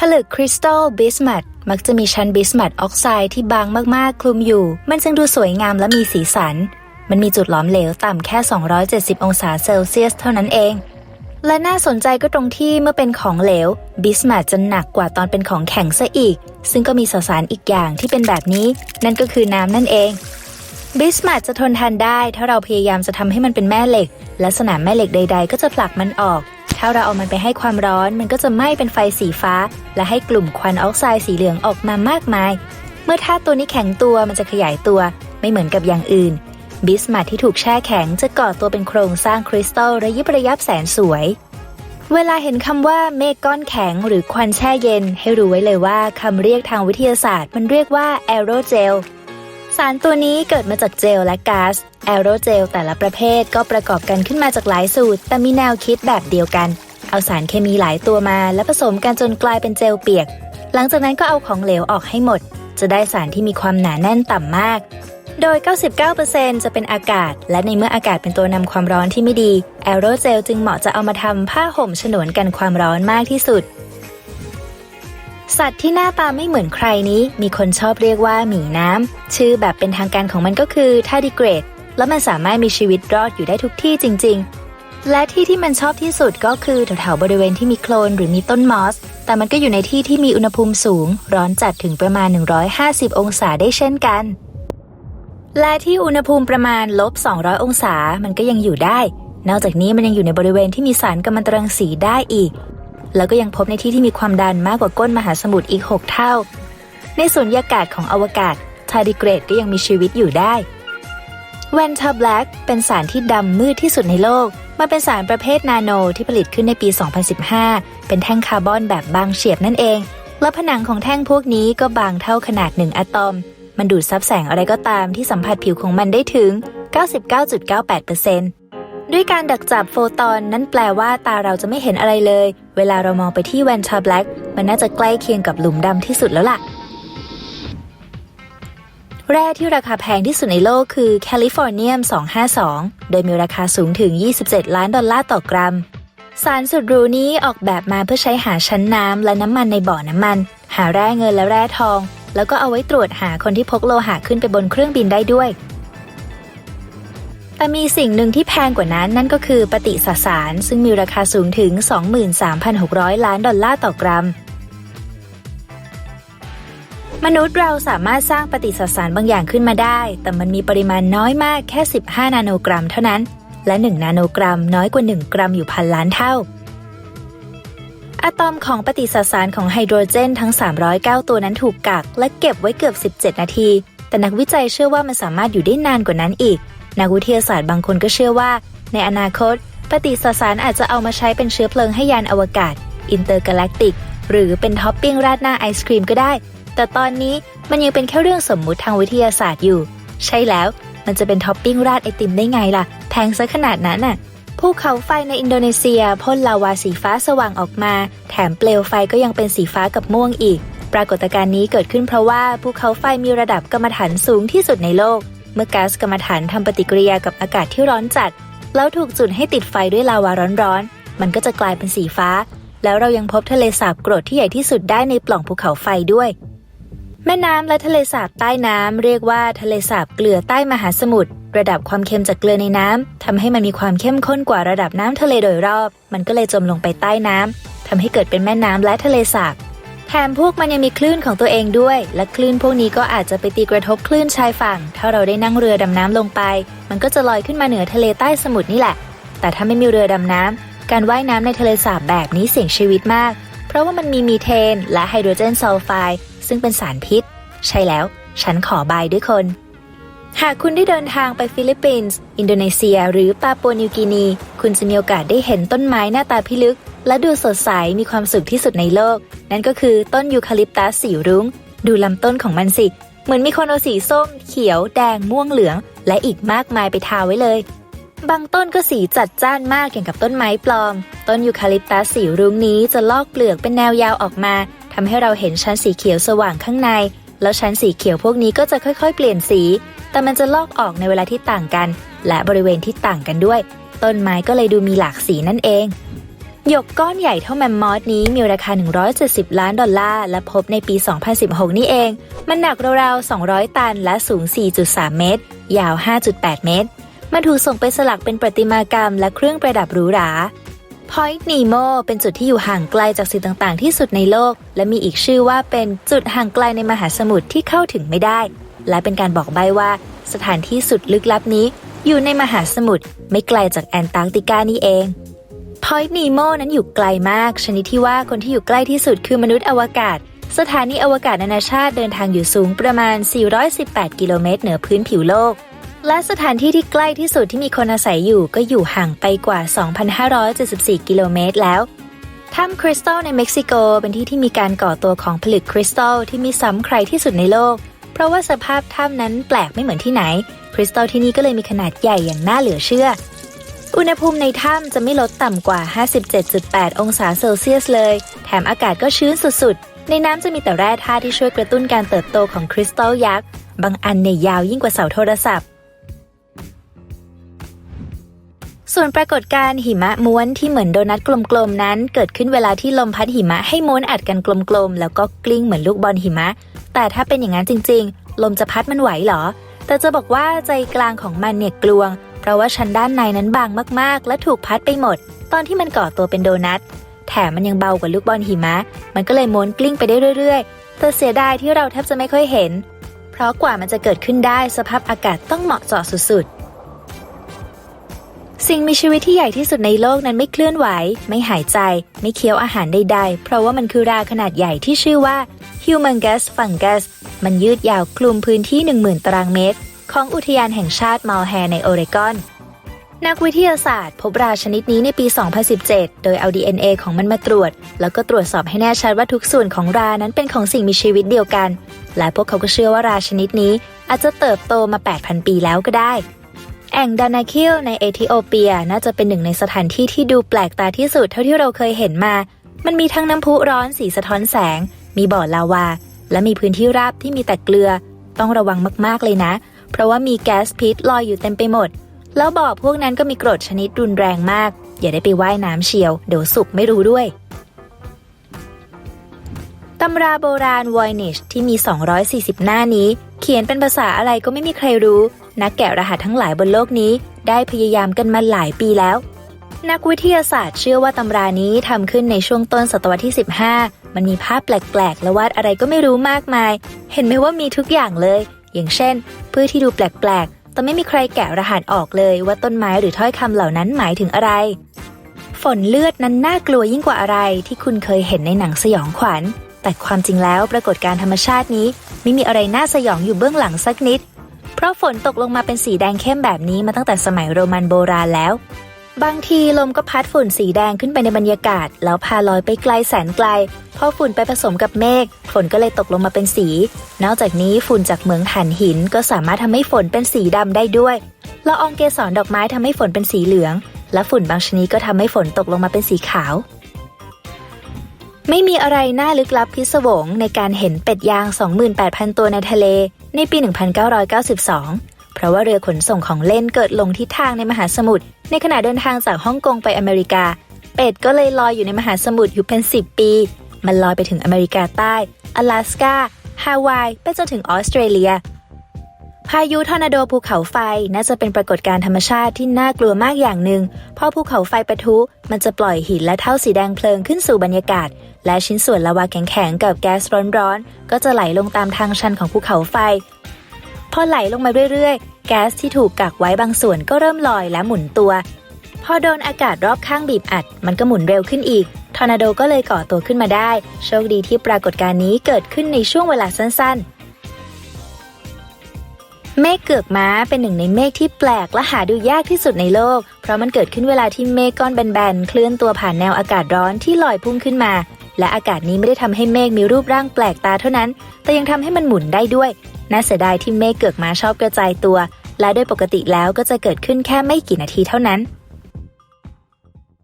ผลึกคริสตัลบิสมัตมักจะมีชั้นบิสมัตออกไซด์ที่บางมากๆ คลุมอยู่ มันจึงดูสวยงามและมีสีสัน มันมีจุดหลอมเหลวต่ำแค่ 270 องศาเซลเซียสเท่านั้นเอง และน่าสนใจก็ตรงที่เมื่อเป็นของเหลวบิสมัตจะหนักกว่าตอนเป็นของแข็งซะอีก ซึ่งก็มีสสารอีกอย่างที่เป็นแบบนี้ นั่นก็คือน้ำนั่นเองบิสมัตจะทนทานได้ ถ้าเราพยายามจะทำให้มันเป็นแม่เหล็ก และสนามแม่เหล็กใด ๆ ก็จะผลักมันออก ถ้าเราเอามันไปให้ความร้อน มันก็จะไหม้เป็นไฟสีฟ้า และให้กลุ่มควันออกไซด์สีเหลืองออกมามากมาย เมื่อธาตุตัวนี้แข็งตัวมันจะขยายตัว ไม่เหมือนกับอย่างอื่น บิสมัตที่ถูกแช่แข็งจะก่อตัวเป็นโครงสร้างคริสตัลระยิบระยับแสนสวยเวลาเห็นคำว่าเมฆก้อนแข็งหรือควันแช่เย็น ให้รู้ไว้เลยว่าคำเรียกทางวิทยาศาสตร์ มันเรียกว่าแอโรเจล สารตัวนี้เกิดมาจากเจลและก๊าซแอโรเจลแต่ละประเภทก็ประกอบกันขึ้นมาจากหลายสูตร แต่มีแนวคิดแบบเดียวกัน เอาสารเคมีหลายตัวมา และผสมกันจนกลายเป็นเจลเปียก หลังจากนั้นก็เอาของเหลวออกให้หมด จะได้สารที่มีความหนาแน่นต่ำมาก โดย 99%จะเป็นอากาศ และในเมื่ออากาศเป็นตัวนำความร้อนที่ไม่ดีแอโรเจลจึงเหมาะจะเอามาทำผ้าห่มฉนวนกันความร้อนมากที่สุด สัตว์ที่หน้าตาไม่เหมือนใครนี้ มีคนชอบเรียกว่าหมีน้ำ ชื่อแบบเป็นทางการของมันก็คือทาดิเกรด แล้วมันสามารถมีชีวิตรอดอยู่ได้ทุกที่จริง ๆ และที่ที่มันชอบที่สุดก็คือแถวๆบริเวณที่มีโคลนหรือมีต้นมอส แต่มันก็อยู่ในที่ที่มีอุณหภูมิสูง ร้อนจัดถึงประมาณ 150 องศาได้เช่นกัน และที่อุณหภูมิประมาณลบ 200 องศามันก็ยังอยู่ได้ นอกจากนี้มันยังอยู่ในบริเวณที่มีสารกัมมันตรังสีได้อีก แล้วก็ยังพบในที่ที่มีความดันมากกว่าก้นมหาสมุทรอีก 6 เท่า ในสุญญากาศของอวกาศทาริเกรดก็ยังมีชีวิตอยู่ได้แวนทาแบล็กเป็นสารที่ดำมืดที่สุดในโลก มันเป็นสารประเภทนาโนที่ผลิตขึ้นในปี 2015 เป็นแท่งคาร์บอนแบบบางเฉียบนั่นเอง และผนังของแท่งพวกนี้ก็บางเท่าขนาดหนึ่งอะตอม มันดูดซับแสงอะไรก็ตามที่สัมผัสผิวของมันได้ถึง 99.98% ด้วยการดักจับโฟตอนนั้นแปลว่าตาเราจะไม่เห็นอะไรเลย เวลาเรามองไปที่แวนทาแบล็กมันน่าจะใกล้เคียงกับหลุมดำที่สุดแล้วล่ะ แร่ที่ราคาแพงที่สุดในโลกคือแคลิฟอร์เนียม 252 โดยมีราคาสูงถึง 27 ล้านดอลลาร์ต่อกรัม สารสุดรูนี้ออกแบบมาเพื่อใช้หาชั้นน้ำและน้ำมันในบ่อน้ำมัน หาแร่เงินและแร่ทอง แล้วก็เอาไว้ตรวจหาคนที่พกโลหะขึ้นไปบนเครื่องบินได้ด้วย แต่มีสิ่งหนึ่งที่แพงกว่านั้นนั่นก็คือปฏิสสาร ซึ่งมีราคาสูงถึง 23,600 ล้านดอลลาร์ต่อกรัม มนุษย์เราสามารถสร้างปฏิสสารบางอย่างขึ้นมาได้ แต่มันมีปริมาณน้อยมากแค่ 15 นาโนกรัมเท่านั้น และ 1 นาโนกรัม น้อยกว่า 1 กรัมอยู่พันล้านเท่า อะตอมของปฏิสสารของไฮโดรเจนทั้ง 309 ตัวนั้นถูกกัก และเก็บไว้เกือบ 17 นาที แต่นักวิจัยเชื่อว่ามันสามารถอยู่ได้นานกว่านั้นอีก นักวิทยาศาสตร์บางคนก็เชื่อว่า ในอนาคต ปฏิสสารอาจจะเอามาใช้เป็นเชื้อเพลิงให้ยานอวกาศอินเตอร์กาแล็กติกหรือเป็นท็อปปิ้งราดหน้าไอศครีมก็ได้ แต่ตอนนี้มันยังเป็นแค่เรื่องสมมุติทางวิทยาศาสตร์อยู่ ใช่แล้ว มันจะเป็นท็อปปิ้งราดไอติมได้ไงล่ะ แพงซะขนาดนั้นน่ะภูเขาไฟในอินโดนีเซียพ่นลาวาสีฟ้าสว่างออกมา แถมเปลวไฟก็ยังเป็นสีฟ้ากับม่วงอีก ปรากฏการณ์นี้เกิดขึ้นเพราะว่าภูเขาไฟมีระดับกรรมฐานสูงที่สุดในโลก เมื่อก๊าซกรรมฐานทำปฏิกิริยากับอากาศที่ร้อนจัด แล้วถูกจุดให้ติดไฟด้วยลาวาร้อนๆ มันก็จะกลายเป็นสีฟ้า แล้วเรายังพบทะเลสาบกรดที่ใหญ่ที่สุดได้ในปล่องภูเขาไฟด้วย แม่น้ำและทะเลสาบใต้น้ำเรียกว่าทะเลสาบเกลือใต้มหาสมุทรระดับความเค็มจากเกลือในน้ำทำให้มันมีความเข้มข้นกว่าระดับน้ำทะเลโดยรอบ มันก็เลยจมลงไปใต้น้ำทำให้เกิดเป็นแม่น้ำและทะเลสาบ แถมพวกมันยังมีคลื่นของตัวเองด้วย และคลื่นพวกนี้ก็อาจจะไปตีกระทบคลื่นชายฝั่ง ถ้าเราได้นั่งเรือดำน้ำลงไป มันก็จะลอยขึ้นมาเหนือทะเลใต้สมุทรนี่แหละ แต่ถ้าไม่มีเรือดำน้ำการว่ายน้ำในทะเลสาบแบบนี้เสี่ยงชีวิตมาก เพราะว่ามันมีมีเทน และไฮโดรเจนซัลไฟด์ซึ่งเป็นสารพิษ ใช่แล้ว ฉันขอบายด้วยคน หากคุณได้เดินทางไปฟิลิปปินส์ อินโดนีเซีย หรือปาปัวนิวกินี คุณจะมีโอกาสได้เห็นต้นไม้หน้าตาพิลึก และดูสดใสมีความสุขที่สุดในโลก นั่นก็คือต้นยูคาลิปตัสสีรุง้ง ดูลำต้นของมันสิ เหมือนมีคนเอาสีส้ม เขียว แดง ม่วงเหลือง และอีกมากมายไปทาไว้เลย บางต้นก็สีจัดจ้านมากอย่างกับต้นไม้ปลอม ต้นยูคาลิปตัสสีรุ้งนี้จะลอกเปลือกเป็นแนวยาวออกมาทำให้เราเห็นชั้นสีเขียวสว่างข้างใน แล้วชั้นสีเขียวพวกนี้ก็จะค่อย ๆ เปลี่ยนสี แต่มันจะลอกออกในเวลาที่ต่างกัน และบริเวณที่ต่างกันด้วย ต้นไม้ก็เลยดูมีหลากสีนั่นเองหยกก้อนใหญ่เท่าแมมมอสนี้มีราคา 170 ล้านดอลลาร์ และพบในปี 2016 นี่เอง มันหนักราวๆ 200 ตันและสูง 4.3 เมตร ยาว 5.8 เมตร มันถูกส่งไปสลักเป็นประติมากรรมและเครื่องประดับหรูหรา Point Nemo เป็นจุดที่อยู่ห่างไกลจากสิ่งต่างๆ ที่สุดในโลก และมีอีกชื่อว่าเป็นจุดห่างไกลในมหาสมุทรที่เข้าถึงไม่ได้ และเป็นการบอกใบ้ว่า สถานที่สุดลึกลับนี้ อยู่ในมหาสมุทรไม่ไกลจากแอนตาร์กติกานี่เอง Point Nemo นั้นอยู่ไกลมาก ชนิดที่ว่าคนที่อยู่ใกล้ที่สุดคือมนุษย์อวกาศ สถานีอวกาศนานาชาติเดินทางอยู่สูงประมาณ 418 กิโลเมตรเหนือพื้นผิวโลก และสถานที่ที่ใกล้ที่สุดที่มีคนอาศัยอยู่ก็อยู่ห่างไปกว่า 2,574 กิโลเมตรแล้วถ้ำคริสตัลในเม็กซิโกเป็นที่ที่มีการก่อตัวของผลึกคริสตัลที่มีซ้ำใครที่สุดในโลก เพราะว่าสภาพถ้ำนั้นแปลกไม่เหมือนที่ไหน คริสตัลที่นี่ก็เลยมีขนาดใหญ่อย่างน่าเหลือเชื่อ อุณหภูมิในถ้ำจะไม่ลดต่ำกว่า 57.8 องศาเซลเซียสเลย แถมอากาศก็ชื้นสุดๆ ในน้ำจะมีแต่แร่ธาตุที่ช่วยกระตุ้นการเติบโตของคริสตัลยักษ์บางอันเนี่ยยาวยิ่งกว่าเสาโทรศัพท์ส่วนปรากฏการณ์หิมะม้วนที่เหมือนโดนัทกลมๆนั้น เกิดขึ้นเวลาที่ลมพัดหิมะให้ม้วนอัดกันกลมๆ แล้วก็กลิ้งเหมือนลูกบอลหิมะ แต่ถ้าเป็นอย่างนั้นจริง ๆ ลมจะพัดมันไหวเหรอ แต่จะบอกว่าใจกลางของมันเนี่ยกลวง เพราะว่าชั้นด้านในนั้นบางมากๆ และถูกพัดไปหมด ตอนที่มันก่อตัวเป็นโดนัท แถมมันยังเบากว่าลูกบอลหิมะ มันก็เลยม้วนกลิ้งไปได้เรื่อยๆ แต่เสียดายที่เราแทบจะไม่ค่อยเห็น เพราะกว่ามันจะเกิดขึ้นได้สภาพอากาศต้องเหมาะเจาะสุดๆสิ่งมีชีวิตที่ใหญ่ที่สุดในโลกนั้นไม่เคลื่อนไหว ไม่หายใจ ไม่เคี้ยวอาหารใดๆ เพราะว่ามันคือราขนาดใหญ่ที่ชื่อว่า Humongous Fungus มันยืดยาวคลุมพื้นที่ 10,000 ตารางเมตร ของอุทยานแห่งชาติมัลแฮในโอเรกอน นักวิทยาศาสตร์พบราชนิดนี้ในปี 2017 โดยเอา DNA ของมันมาตรวจ แล้วก็ตรวจสอบให้แน่ชัดว่าทุกส่วนของรานั้นเป็นของสิ่งมีชีวิตเดียวกัน และพวกเขาก็เชื่อว่าราชนิดนี้อาจจะเติบโตมา 8,000 ปีแล้วก็ได้แอ่งดานาคิลในเอธิโอเปียน่าจะเป็นหนึ่งในสถานที่ที่ดูแปลกตาที่สุดเท่าที่เราเคยเห็นมา มันมีทั้งน้ำพุร้อนสีสะท้อนแสง มีบ่อลาวา และมีพื้นที่ราบที่มีแต่เกลือ ต้องระวังมากๆเลยนะ เพราะว่ามีแก๊สพิษลอยอยู่เต็มไปหมด แล้วบ่อพวกนั้นก็มีกรดชนิดรุนแรงมาก อย่าได้ไปว่ายน้ำเชียว เดี๋ยวสุกไม่รู้ด้วยตำราโบราณ Voynich ที่มี 240 หน้านี้ เขียนเป็นภาษาอะไรก็ไม่มีใครรู้ นักแกะรหัสทั้งหลายบนโลกนี้ ได้พยายามกันมาหลายปีแล้ว นักวิทยาศาสตร์เชื่อว่าตำรานี้ทำขึ้นในช่วงต้นศตวรรษที่ 15 มันมีภาพแปลกๆ และวาดอะไรก็ไม่รู้มากมาย เห็นไหมว่ามีทุกอย่างเลย อย่างเช่นพืชที่ดูแปลกๆ แต่ไม่มีใครแกะรหัสออกเลยว่าต้นไม้หรือถ้อยคำเหล่านั้นหมายถึงอะไร ฝนเลือดนั้นน่ากลัวยิ่งกว่าอะไรที่คุณเคยเห็นในหนังสยองขวัญ แต่ความจริงแล้วปรากฏการธรรมชาตินี้ ไม่มีอะไรน่าสยองอยู่เบื้องหลังสักนิด เพราะฝนตกลงมาเป็นสีแดงเข้มแบบนี้มาตั้งแต่สมัยโรมันโบราณแล้ว บางทีลมก็พัดฝุ่นสีแดงขึ้นไปในบรรยากาศ แล้วพาลอยไปไกลแสนไกล พอฝุ่นไปผสมกับเมฆฝนก็เลยตกลงมาเป็นสี นอกจากนี้ฝุ่นจากเหมืองถ่านหินก็สามารถทำให้ฝนเป็นสีดำได้ด้วยละอองเกสรดอกไม้ทำให้ฝนเป็นสีเหลือง และฝุ่นบางชนิดก็ทำให้ฝนตกลงมาเป็นสีขาว ไม่มีอะไรน่าลึกลับพิศวงในการเห็นเป็ดยาง 28,000 ตัวในทะเล ในปี 1992 เพราะว่าเรือขนส่งของเล่นเกิดลงทิศทางในมหาสมุทรในขณะเดินทางจากฮ่องกงไปอเมริกา เป็ดก็เลยลอยอยู่ในมหาสมุทรอยู่เป็น 10 ปี มันลอยไปถึงอเมริกาใต้阿拉สกาฮาวายไปจนถึงออสเตรเลีย พายุทอร์นาโดภูเขาไฟน่าจะเป็นปรากฏการณ์ธรรมชาติที่น่ากลัวมากอย่างหนึ่งพอภูเขาไฟปะทุ มันจะปล่อยหินและเท่าสีแดงเพลิงขึ้นสู่บรรยากาศ และชิ้นส่วนลาวาแข็งๆกับแก๊สร้อนๆก็จะไหลลงตามทางชันของภูเขาไฟ พอไหลลงมาเรื่อยๆ แก๊สที่ถูกกักไว้บางส่วนก็เริ่มลอยและหมุนตัว พอโดนอากาศรอบข้างบีบอัด มันก็หมุนเร็วขึ้นอีก ทอร์นาโดก็เลยก่อตัวขึ้นมาได้ โชคดีที่ปรากฏการณ์นี้เกิดขึ้นในช่วงเวลาสั้น ๆเมฆเกือกม้าเป็นหนึ่งในเมฆที่แปลกและหาดูยากที่สุดในโลก เพราะมันเกิดขึ้นเวลาที่เมฆก้อนแบนๆ เคลื่อนตัวผ่านแนวอากาศร้อนที่ลอยพุ่งขึ้นมา และอากาศนี้ไม่ได้ทำให้เมฆมีรูปร่างแปลกตาเท่านั้น แต่ยังทำให้มันหมุนได้ด้วย น่าเสียดายที่เมฆเกือกมาชอบกระจายตัว และโดยปกติแล้วก็จะเกิดขึ้นแค่ไม่กี่นาทีเท่านั้น